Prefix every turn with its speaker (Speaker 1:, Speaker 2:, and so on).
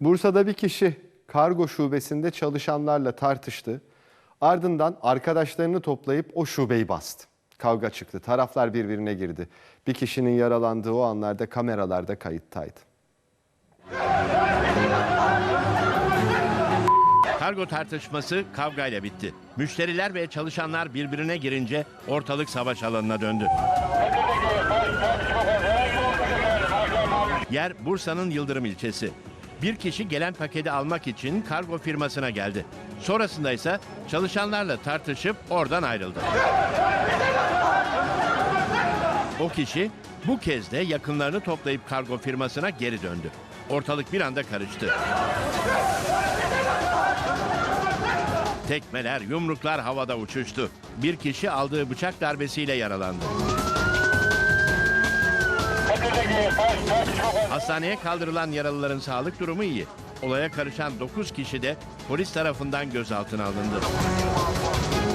Speaker 1: Bursa'da bir kişi kargo şubesinde çalışanlarla tartıştı. Ardından arkadaşlarını toplayıp o şubeyi bastı. Kavga çıktı. Taraflar birbirine girdi. Bir kişinin yaralandığı o anlarda kameralarda kayıttaydı.
Speaker 2: Kargo tartışması kavgayla bitti. Müşteriler ve çalışanlar birbirine girince ortalık savaş alanına döndü. Yer Bursa'nın Yıldırım ilçesi. Bir kişi gelen paketi almak için kargo firmasına geldi. Sonrasında ise çalışanlarla tartışıp oradan ayrıldı. O kişi bu kez de yakınlarını toplayıp kargo firmasına geri döndü. Ortalık bir anda karıştı. Tekmeler, yumruklar havada uçuştu. Bir kişi aldığı bıçak darbesiyle yaralandı. Hastaneye kaldırılan yaralıların sağlık durumu iyi. Olaya karışan 9 kişi de polis tarafından gözaltına alındı.